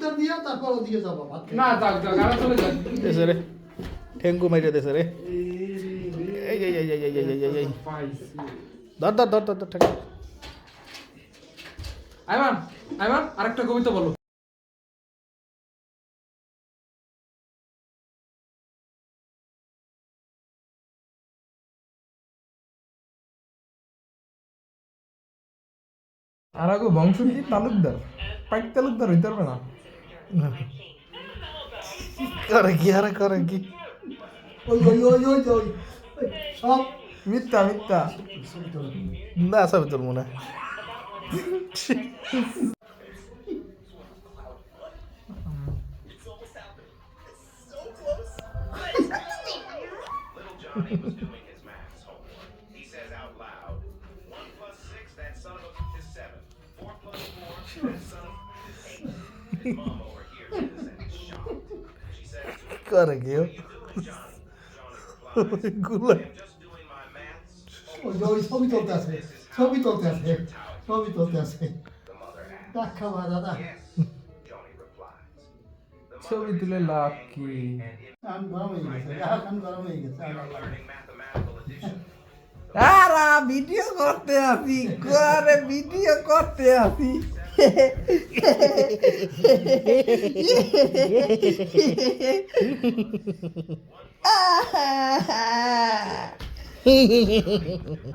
উত্তর দিয়া তারপর ওদিকে যাব না যাক যাক আর চলে যাক। এসে রে ঠেঙ্গু মেরে দেছে রে। এই এই এই এই এই এই এই ধর ধর ধর ধর ধর আইমান আইমান আরেকটা কবিতা বলো। তালুকদার পাইক তালুকদার হইতে পারবে না। Karagi ara karagi. Oy oy oy oy oy. Stop. মিথ্যা মিথ্যা না সবই তোর মনে Mama ওই যে ওই ছবি তুলতে আছে ছবি তুলতে আছে ছবি তুলতে আছে খাওয়া দাদা ছবি তুলে লাভ কি কান গরম হয়ে গেছে কান গরম হয়ে গেছে. আরা ভিডিও করতে আসি করে ভিডিও করতে আসি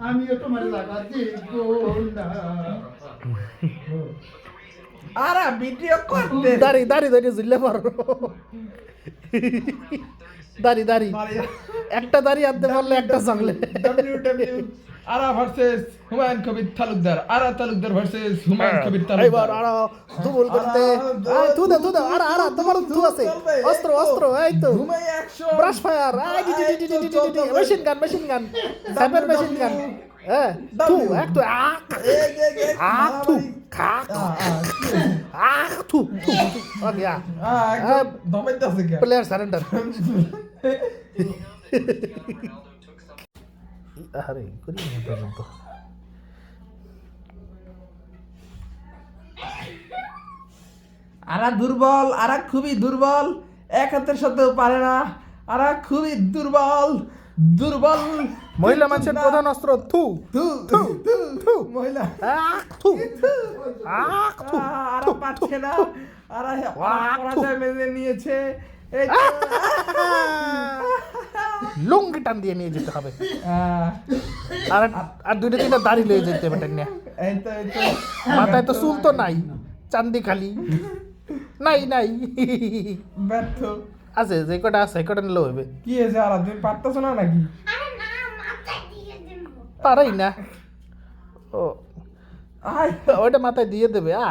আমি তোমার লাগাতে গোন্ডা আরা ভিডিও করতে। দাড়ি দাড়ি ধরে ঝুললে পারো দাড়ি দাড়ি। একটা দাড়ি আনতে পারলে একটা W W Ara versus Humayun Kabir Talukdar Ara Talukdar versus Humayun Kabir এবার তালুকদার। আরও দুবুল করতে। এই, থু দে থু দে আরা আরা তোমার থু আছে। অস্ত্র অস্ত্র এই তো। ঘুমাই একশো brush fire machine gun machine gun স্যাপের machine gun হ্যাঁ থু এক তো আক আক থু খাক। আক থু থু ওকে আ দমাইতেছে প্লেয়ার সারেন্ডার আরে করি পর্যন্ত। আরা দুর্বল আরা খুবই দুর্বল এক হাতের সাথেও পারে না। আরা খুবই দুর্বল দুর্বল। মহিলা মানুষের প্রধান অস্ত্র থু থু থু থু মহিলা। আক থু আক থু আরা পাচ্ছে না। আরা পরাজয় মেনে নিয়েছে। এই। লুঙ্গি টান দিয়ে নিয়ে যেতে হবে। আর আর দুইটা তিনটা দাড়ি লয়ে যেতে হবে টেনে। এই তো এই তো। মাথায় তো চুল তো নাই চান্দি খালি। নাই নাই। ব্যর্থ। আছে যে কটা আছে কটা নিলেও হবে? কি আছে আরা তুমি পারতেছো না নাকি? আরে না মাথায় দিয়ে দেবো। পারাই না। ও। আয়। ওইটা মাথায় দিয়ে দেবে আ,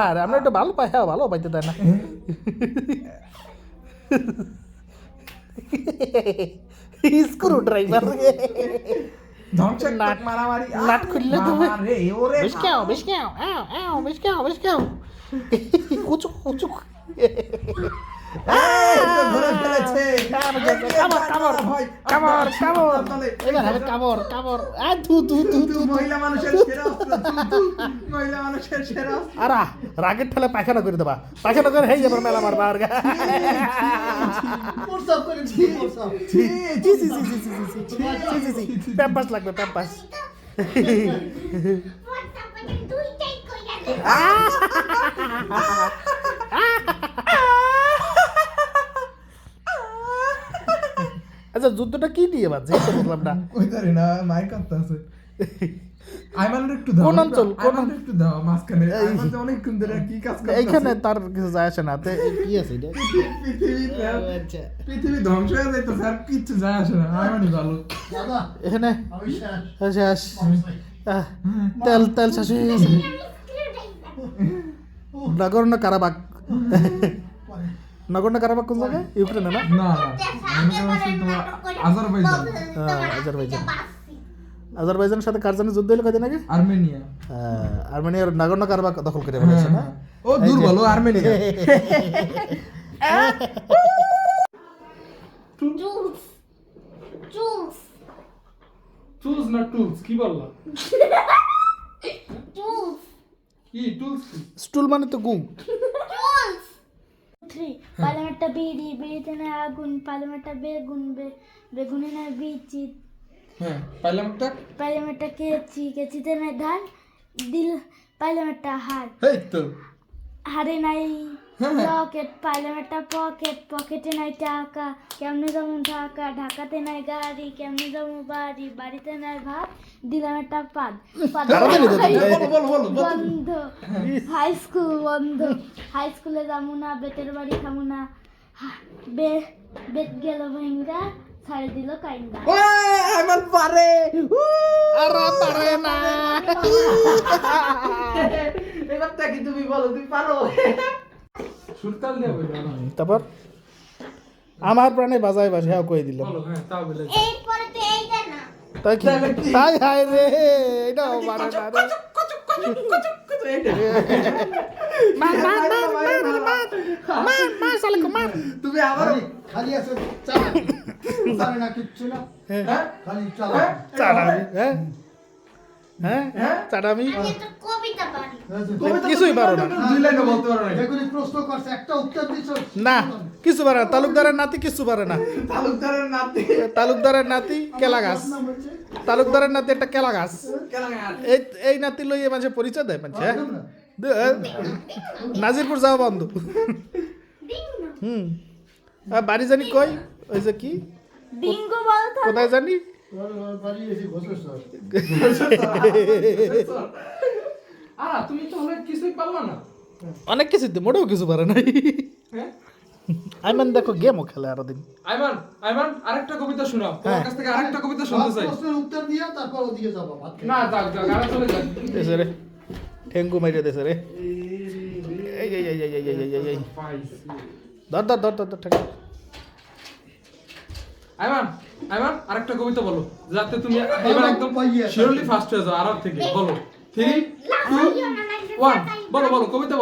আর আমরা একটু ভালো পাই হ্যাঁ ভালো পাইতে তাই না। स्क्रू ड्राइवर नाट मारामारी। नाट खुल्ला तो रे यो रे बिश क्या हो बिश क्या हो? आओ आओ बिश क्या हो बिश क्या हो? उचुक उचुक आ तो घर আরা রাগের ঠেলে পায়খানা করে দেবা পায়খানা করে হেই যাবার মেলা মারবা আর প্যাম্পাস লাগবে প্যাম্পাস আ আচ্ছা যুদ্ধটা কি দিয়ে বাজছে এই তো বুঝলাম না। কই জানি না, মাইর কাটতে আছে। আইমানের একটু দাও, কোন অঞ্চল? কোন একটু দাও, মাঝখানে। আইমান যে অনেকক্ষণ ধরে কি কাজ করতে এইখানে তার কিছু যায় আসে না তে কি আছে এটা? পৃথিবীতে আচ্ছা। পৃথিবী ধ্বংস হয়ে যাইতেছে আর কিচ্ছু যায় আসে না। আইমানই ভালো। দাদা এখানে? আমি শেষ শেষ তেল তেল শেষ হয়ে গেছে। নগর্ণ কারাবাক নগর্ণ কারাবাক কোন জায়গায়? ইউক্রেনে না? না আজারবাইজান আজারবাইজান। আজারবাইজানের সাথে কারজানের যুদ্ধ হলো কদিন আগে? আর্মেনিয়া। আহ, আর্মেনিয়ার নাগর্ণ কারাবাক দখল করে ফেলেছে না? ও দুর্বল ও আর্মেনিয়া। জুস জুস টুলস না টুলস? কি বললা? জুস কি টুলস কি? স্টুল মানে তো গু পাইলাম একটা বিড়ি বিড়িতে না আগুন পাইলাম একটা বেগুন বে- বেগুনে না বিচি হ্যাঁ পাইলাম একটা কেচি কেচিতে না ধান দিল পাইলাম একটা হার এই তো হারে নাই হ্যাঁ। লকেট পাইলাম একটা পকেট পকেটে নাই টাকা। কেমনে যাব ঢাকা? ঢাকাতে নাই গাড়ি কেমনে যাব বাড়ি? বাড়িতে নাই ভাত দিলাম একটা পাদ। বন্ধ। হাই স্কুল বন্ধ। হাই স্কুলে যাব না বেতের বাড়ি খাব না। বে বেত গেল ভাঙ্গা ছাড়ে দিল কাইন্দা। আমার পারে! পারে না। এবার তাকি তুমি বলো তুমি পারো সুরতাল দিয়ে বলবে না তারপর আমার প্রাণে বাজায় বাসে হ্যাঁ কই দিল। বলো হ্যাঁ তাও বলে এরপরে তো এইটা না। তাই কি? তাই হায় রে না এইটা মার মার মার মার মার মার মার শালাকে মার। তুমি আবার খালি খালি চালা না কিচ্ছু না। হ্যাঁ। খালি চালা চাড়ামি হ্যাঁ? হ্যাঁ? হ্যাঁ? কিছুই পারো না। দুই লাইনও বলতে পারো না। যেগুলি প্রশ্ন করছে একটা উত্তর না কিছু পারে না। তালুকদারের নাতি কিছু পারে না। তালুকদারের নাতি? তালুকদারের নাতি কেলা গাছ। তালুকদারের নাতি একটা কেলা গাছ। এই এই নাতি লইয়ে মানুষের পরিচয় দেয় মানুষ হ্যাঁ। নাজিরপুর যাওয়া বন্ধ। হুম। বাড়ি জানি কই? ওই যে কি? কোথায় জানি? অনেক কিছু মোটেও কিছু পারে নাই। হ্যাঁ? আইমান দেখো গেম ও খেলে আরও দিন আইমান আইমান আরেকটা কবিতা শোনাও। তোমার হ্যাঁ। কাছ থেকে আরেকটা কবিতা শুনতে চাই। প্রশ্নের উত্তর দিয়া তারপর ওদিকে যাব না যাও যাও আর চলে যাক। দেশে রে ঠেঙ্গু মাইরে দেশে রে। এই এই এই এই এই এই এই ধর ধর ধর ধর ঠেঙ্গু। আইমান আইমান আরেকটা কবিতা বলো যাতে তুমি এবার একদম শিওরলি ফার্স্ট হয়ে যাও আর থেকে। বলো থ্রি টু ওয়ান বলো বলো কবিতা